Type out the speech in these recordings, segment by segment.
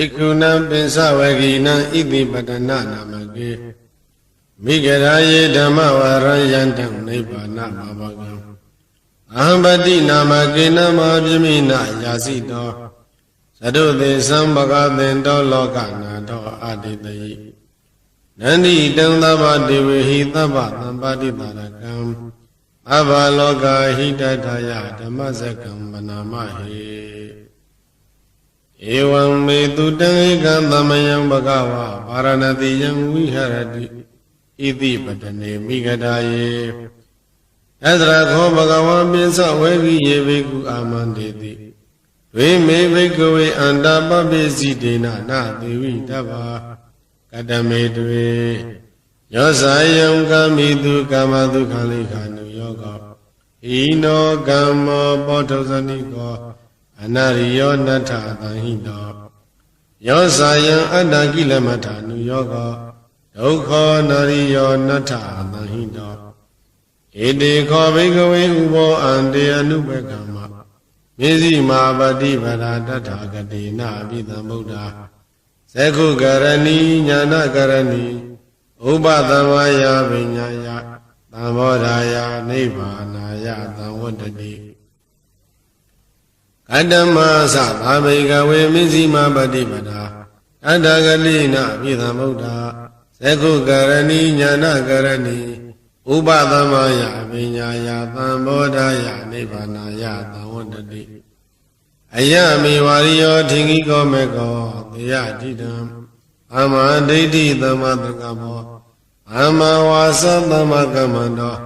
ဧကုဏံပိစဝဂီနံဣတိပတနာနာမကေမိဂရာယေဓမ္မဝရယန္တံနိဗ္ဗာနမဘကံအဟံပတိနာမကေနမပြမိနာယာစီတောသတုသေသံဘဂသင်တောလောကနာတောအတိတယိနန္ဒီတံသဗ္ဗဒေဝဟိသဗ္ဗသံပါတိတာရကံအဘလောကဟိတထယဓမ္မစကံမနာမဟေ ဧဝံမေတုတံဧကံသမယံဘဂဝါဗာရဏတိယံဝိဟရတိဣတိပတနေမိဂဒာယေအသရခောဘဂဝံပိစဝေဂိယေဘိကုအာမန္တေတိဝိမေဘိကဝေအန္တပပိစီဒေနနာသေဝိတဗ္ဗာကတမေတွေယောဇာယံကာမိတုကာမဒုက္ခလိခာနုယောကောဣနောကမ္မောပောထုဇဏိကော အနရိယောနတ္ထသံဟိတောယောဇာယံအတ္တကိလမထာနုယောကောဒုက္ခောနရိယောနတ္ထသံဟိတောဣတိခောဘိကဝေဥဘောအန္တေအနုပကမ္မမေဇိမာပတိပရာတထာဂတိနာအပိသမ္ဗုဒ္ဓသက္ခုကရဏီညာနာကရဏီဥပသမ္မာယပညာယသံဘောဓာယနိဗ္ဗာနာယသံဝတ္တတိ ကတ္တမသသာမေကဝေမေဇိမာပတိပရာအတ္တဂတိနာအပိသမ္ဗုဒ္ဓသက္ခုကရဏီညာနာကရဏီဥပသမယပညာယသံဘောဓာယနိဗ္ဗာနာယသံဝတ္တတိအယမေဝရိယောထင်ကြီးကောမေကောတေယတိတံအမဒိဋ္ဌိသမ္မာတက္ကမောအမဝါစသမ္မာကမ္မန္တော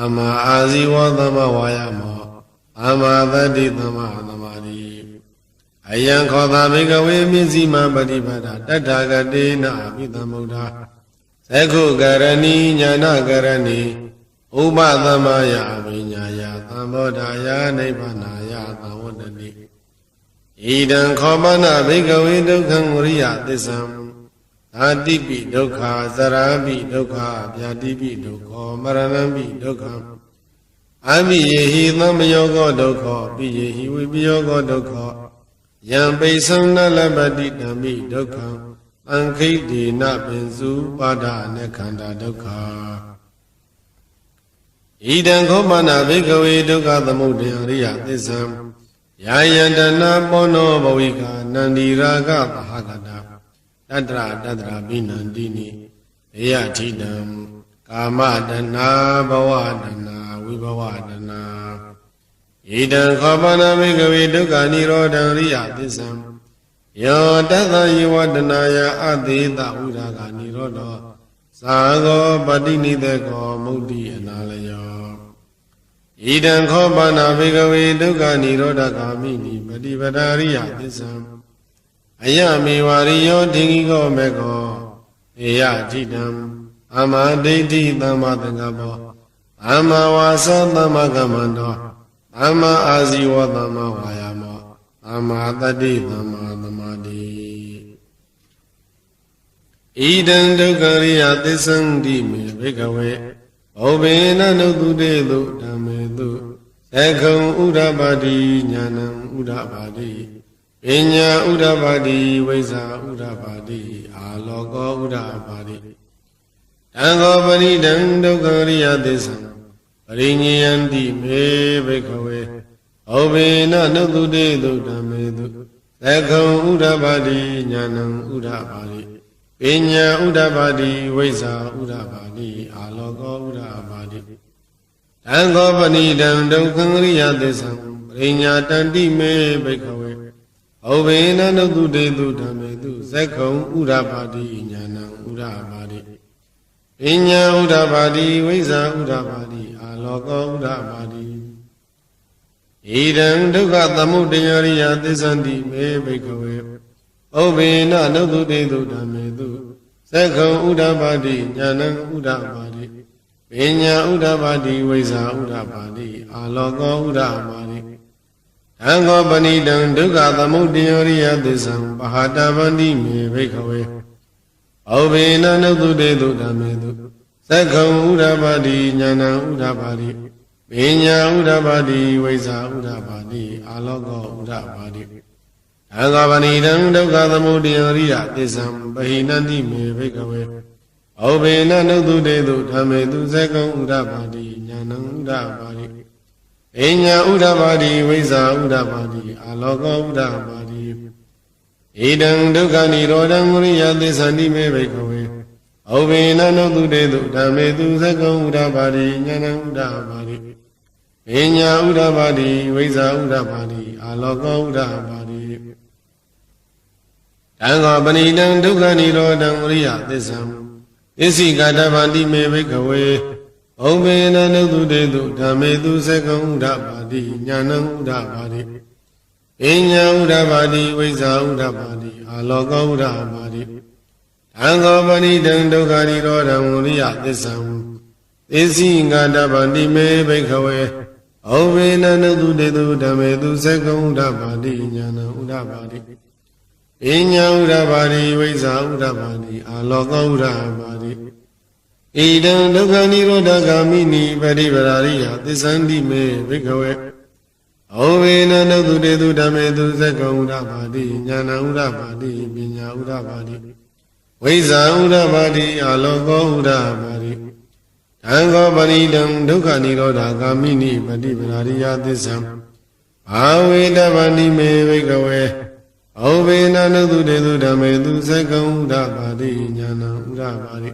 အမအာဇီဝသမ္မာဝါယမော အမသတ္တိသမ္မာသမာဓိအယံခောတာဘေကဝေမြင့်စီမပฏิပဒတတ္ထာဂတေနအပိသမ္ဗုဒ္ဓသက္ခုကရဏီညာနာကရဏီဥပသမ္မာယပညာယသံဘောဓာယနိဗ္ဗာနာယသံဝတ္တတိဣဒံခောပနာဘေကဝေဒုက္ခံဝရိယသစ္ဆံသာတိပိဒုက္ခသရာပိဒုက္ခဗျာတိပိဒုက္ခမရဏံပိဒုက္ခ အမိယေဟိသမယောကောဒုက္ခပိယေဟိဝိပယောကောဒုက္ခယံပိသံနလပတိဓမ္မိဒုက္ခအံခိတေနပင်စုပါဒအနခန္ဓာဒုက္ခဣဒံခောပနာဘေကဝေဒုက္ခသမုဒယရိယသစ္ဆံယာယန္တနာပောနောဘဝိကနန္ဒီရာဂသဟကတာတတ္တရတတ္တရာပိနန္တိနိေယထိတံကာမတနာဘဝတနာ ဝိဘဝတနာဣဒံခောပနာမေကဝေဒုက္ခនិရောဓံရိယသစ္ဆံယောတသယေဝတနာယအသေးတဥဒါကនិရောဓောသာဂောပတိနိတေကောမုဒ္တိအနာလယောဣဒံခောပနာဘေကဝေဒုက္ခនិရောဓဂာမိနိပฏิပဒါရိယသစ္ဆံအယမေဝရိယောဒိဋ္ဌိကောမေကောဧယထိတံအမဒိဋ္ဌိသမ္မာသင်္ကပ္ပော အမဝါစသမ္မာကမ္မန္တောအမအာဇီဝသမ္မာဝါယာမောအမတတိသမ္မာသမာဓိဣဒံဒုက္ခရိယသစ္ဆံတိမေဘေကဝေဩဘေနနုတုတေတုဓမ္မေတုသက္ခုံဥဒ္ဓပါတိညာဏံဥဒ္ဓပါတိပညာဥဒ္ဓပါတိဝိဇ္ဇာဥဒ္ဓပါတိအာလောကောဥဒ္ဓပါတိတံဃောပရိဒံဒုက္ခရိယသစ္ဆံ ပရိညယန္တိမေဘေကဝေဩဘေနနုတုတေတုဓမ္မေတုသက္ခုံဥဒ္ဓပါတိညာဏံဥဒ္ဓပါတိပညာဥဒ္ဓပါတိဝိဇ္ဇာဥဒ္ဓပါတိအာလောကောဥဒ္ဓပါတိတံဃောပဏိတံဒုက္ခရိယသစ္ဆံပရိညာတန္တိမေဘိခဝေဩဘေနနုတုတေတုဓမ္မေတုသက္ခုံဥဒ္ဓပါတိညာဏံဥဒ္ဓပါတိ ပညာဥဒ္ဓပါတိဝိဇ္ဇာဥဒ္ဓပါတိအာလောကောဥဒ္ဓပါတိဣဒံဒုက္ခသမုဒယရိယသစ္ဆန္တိမေဘိခဝေဩဘေနနုတုတေတုဓမ္မေတုသက္ခုံဥဒ္ဓပါတိညာဏံဥဒ္ဓပါတိပညာဥဒ္ဓပါတိဝိဇ္ဇာဥဒ္ဓပါတိအာလောကောဥဒ္ဓပါတိအံဃောပဏိတံဒုက္ခသမုဒယရိယသစ္ဆံပဟာတဗန္တိမေဘိခဝေ ဩဘေနနုတုတေတုဓမ္မေတုသက္ခုံဥဒ္ဓပါတိညာဏံဥဒ္ဓပါတိပညာဥဒ္ဓပါတိဝိဇ္ဇာဥဒ္ဓပါတိအာလောကောဥဒ္ဓပါတိအအငါပဏိတံဒုက္ခသမုဒယရိယသစ္ဆံပဟိနန္တိမေဘိကဝေဩဘေနနုတုတေတုဓမ္မေသူဇေကုံဥဒ္ဒပါတိညာဏံဥဒ္ဒပါတိအညာဥဒ္ဒပါတိဝိဇာဥဒ္ဒပါတိအာလောကောဥဒ္ဒပါတိ ဣဒံဒုက္ခនិရောဓံဝရိယသစ္ဆန္တိမေဘိကဝေဩဘေနနုတုတေတုဓမ္မေသူဇေကုံဥဒ္ဒပါတိညာဏံဥဒ္ဒပါတိအညာဥဒ္ဒပါတိဝိဇာဥဒ္ဒပါတိအာလောကောဥဒ္ဒပါတိတံဃာပဏိတံဒုက္ခនិရောဓံဝရိယသစ္ဆံသစ္စိကတဗန္တိမေဘိကဝေဩဘေနနုတုတေတုဓမ္မေသူဇေကုံဥဒ္ဒပါတိညာဏံဥဒ္ဒပါတိ အညာဥဒ္ဒပါတိဝိဇာဥဒ္ဒပါတိအာလောကောဥဒ္ဒပါတိတံဃောပဏိတံဒုက္ခនិရောဓံဝရိယသစ္ဆံသစ္စိကတဗန္တိမေဘိကဝေဩဘေနနုတုတေတုဓမ္မေသူဇေကုံဥဒ္ဒပါတိညာဏံဥဒ္ဒပါတိအညာဥဒ္ဒပါတိဝိဇာဥဒ္ဒပါတိအာလောကောဥဒ္ဒပါတိဣဒံဒုက္ခនិရောဓဂာမိနိပရိပရာရိယသစ္ဆန္တိမေဘိကဝေ ဩဝေနနုတုတေတုဓမ္မေသူဇက္ကုံဥဒ္ဒပါတိညာဏဥဒ္ဒပါတိပညာဥဒ္ဒပါတိဝိဇာဥဒ္ဒပါတိအာလောကောဥဒ္ဒပါတိတံဃောပရိဒံဒုက္ခនិရောဓဂာမိနိပရိပရာရိယသစ္ဆံဘာဝေတဗန္တိမေဘိကဝေဩဝေနနုတုတေတုဓမ္မေသူဇက္ကုံဥဒ္ဒပါတိညာဏဥဒ္ဒပါတိ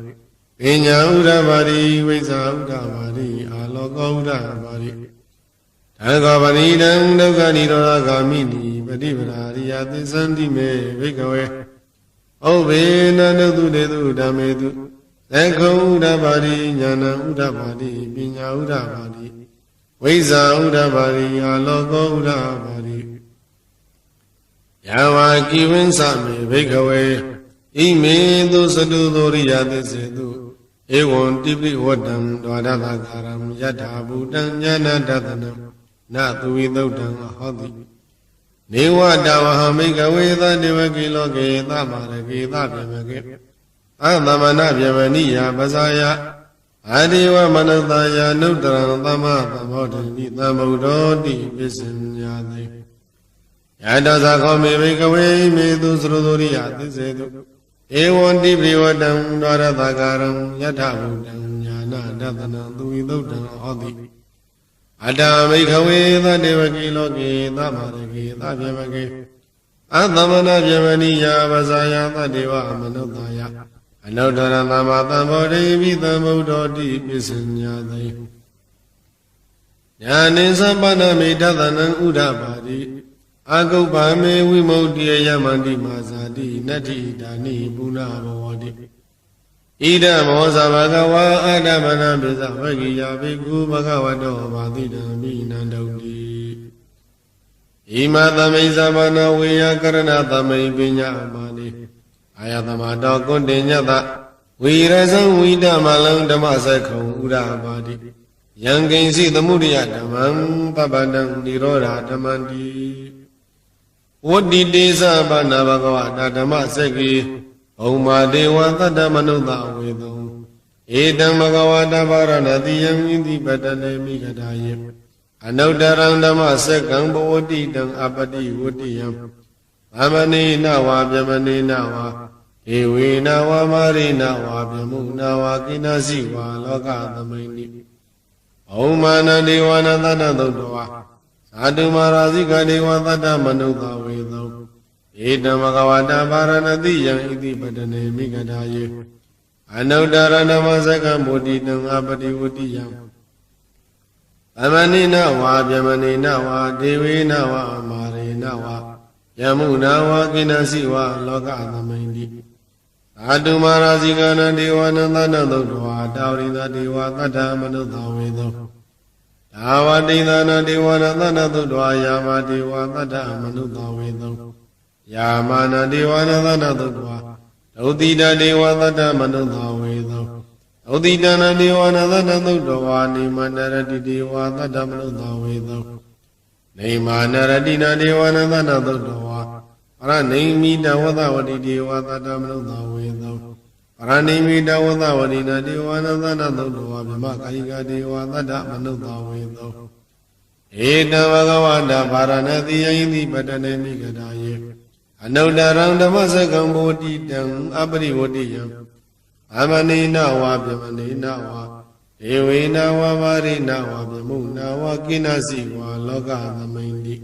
ပညာဥဒ္ဒပါတိဝိဇ္ဇာဥဒ္ဒပါတိအာလောကောဥဒ္ဒပါတိ သံဃာပရိဒံဒုက္ခនិရောဓဂာမိနိပฏิပဒါရိယသစ္ဆန္တိမေဘိကဝေဩဘေနနုတုတေတုဓမ္မေတုသက္ခုံဥဒ္ဒပါတိညာဏဥဒ္ဒပါတိပညာဥဒ္ဒပါတိဝိဇ္ဇာဥဒ္ဒပါတိအာလောကောဥဒ္ဒပါတိယဝါကိဝင်းစမေဘိကဝေဣမေသူစတုသောရိယသစ္စေတုဧဝံတိပိဝတ္တံဒွါရသကာရံယထာဘူတံညာနာတတနံ နသူဝိသုတ်တံဟောတိနေဝတဝဟမိကဝေသတေဝကိလောကေသမရကေသဗေမကေအသမဏဗေမနိယပဇာယအာဒီဝမနတယာနုတရံသမသမောတိသမ္ဗုဒ္ဓောတိပစ္စညာတိယတောသခောမေဘိကဝေမေသူသရသောရိယသစ္စေတုဧဝံတိပိဝတံဒရသကာရံယထဘုဒ္ဓံညာနာတတနံသူဝိသုဒ္ဓံဟောတိ အတ္တမိခဝေသတေဝကိလောကေသမရကေသဗေမကေအသမနာဗေမနိယပဇာယသတေဝမနုဿာယအနုတ္တရသမ္မာသမ္ဗောဓိပိသမ္ဗုဒ္ဓောတိပစ္စညာတိညာနိသဗ္ဗနမိတသနံဥဒ္ဓပါတိအာဂုပ္ပမေဝိမု ക്തി ယမန္တိမာဇာတိနတ္ထိဒါနိပုဏ္ဏဘောတိ ဣဒမောဇဘဂဝါအာဒမနပိသဝဂိယဘိက္ခုဘဂဝတောဘာတိတံမိနန္တုတိဣမသမိဇမနဝေယကရဏသမိပညာမာနိအာယသမတောကွန်တင်ညတဝိရဇံဝိတမလံဓမ္မစက္ခုံဥရပါတိယံကိဉ္စီသမှုရိယဓမ္မံပပတံនិရောဓဓမ္မန္တိဝတ္တိတေသဗနာဘဂဝတာဓမ္မစက္ကိ ဘုံမာဒေဝသတ္တမနုဿဝေတုံဧတံဘဂဝတာဗရဏတိယံဣတိပတနေမိဂဒာယေအနုတ္တရံဓမ္မစက္ကံဘဝတိတံအပတိဝတ္တိယံသမနေနဝါပြမနေနဝါဧဝေနဝါမာရိနဝါပြမုနဝါကိနစီဝါလောကသမိန်နိဘုံမာနဒေဝနာသတ္တသုတ္တဝါသာတုမာရာဇိကဒေဝသတ္တမနုဿဝေသော ဧတမကဝတာပါရဏတိယံဣတိပတနေမိဂဒာယေအနုတ္တရဏမဇကံဗုဒ္ဓိတံအပတိဝတိယံသမဏိနဝါဗျမဏိနဝါဒေဝေနဝါမာရေနဝါယမုနာဝါကိနစီဝါလောကသမိန်တိသာတုမာရာဇိကနဒေဝနန္တနသုတ္တဝါတာဝရိသဒေဝသတ္တမနုဿဝေသောဒါဝတိသနာဒေဝရသနာသုတ္တဝါယာမဒေဝသတ္တမနုဿဝေသော ယာမနာဒေဝရသနာသုတ္တဝါဒုတိတဒေဝသတ္တမနုဿဝေသောဒုတိတနာဒေဝရသနာသုတ္တဝါနိမန္တရတိဒေဝသတ္တမနုဿဝေသောနေမာနရတိနာဒေဝရသနာသုတ္တဝါပရနေမိတဝသဝတိဒေဝသတ္တမနုဿဝေသောပရဏိမိတဝသဝရိနာဒေဝနာသနာသုတ္တဝါမြမကာယိကဒေဝသတ္တမနုဿဝေသောဧတဘဂဝတာဗာရဏတိယိတိပတနေမိဂဒာယေ အနုတ္တရံဓမ္မစကံဘောတိတံအပရိဝတိယံအမနိနဝါပြမနိနဝါဧဝေနဝါပါရိနဝါပြမုနာဝါကိနစီဝါလောကသမိန်တိ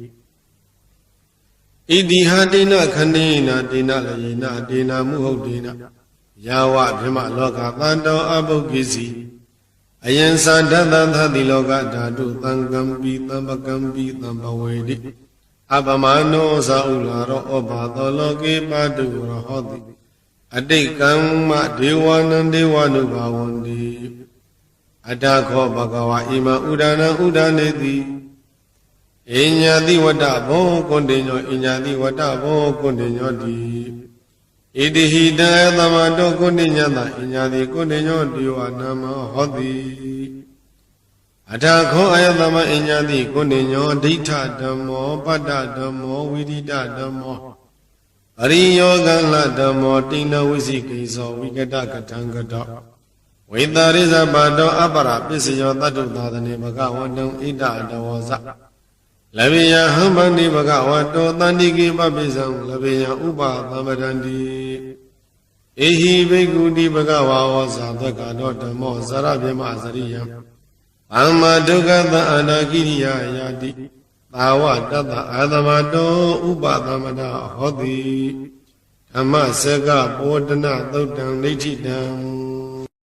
ဣတိဟာတိနခဏိနာတိနလယေနတေနာမုဟုတ်တေနယာဝဗြဟ္မလောကတန်တောအဘုတ်ကိစီအယံသန္တသသတိလောကဓာတုသံကံပိသံပကံပိသံပဝေတိ အပမနောဇာဥလာရောဩဘာသောလောကေပတုရဟောတိအတိတ်ကံမဒေဝနံဒေဝနုဘာဝန္တိအတ္တခောဘဂဝါဣမဥဒနာဥဒနေတိအညာတိဝတ္တဘောကွန်တေညောအညာတိဝတ္တဘောကွန်တေညောတိဣတိဟိတံသမတောကွန်တေညတအညာတိကွန်တေညောဒေဝနာမဟောတိ အထာခောအယသမအညာတိကွန်တေညောဒိဋ္ဌဓမ္မောပတ္တဓမ္မောဝိရိဒဓမ္မောအရိယောကလဓမ္မောတိဏဝိသိကိသောဝိကတကထံကတောဝိတာရိဇပါတောအပရပစ္စယောတတ္တုသာသနေဘဂဝတံဣဒတဝဇလဗေယဟံဗန္တိဘဂဝတောတန္တိကိပပိစံလဗေယဥပသမ္ပတန္တိဧဟိဘိက္ခုတိဘဂဝါဝဇာသက္ကာတောဓမ္မောဇရဗြဟ္မစရိယံ အမ္မဒုက္ခသအနာကိရိယာယာတိသာဝတတအာသမတောဥပသမ္ပတာဟောတိဓမ္မစကပောဒနာသုတ်တံဒိဋ္ဌိတံ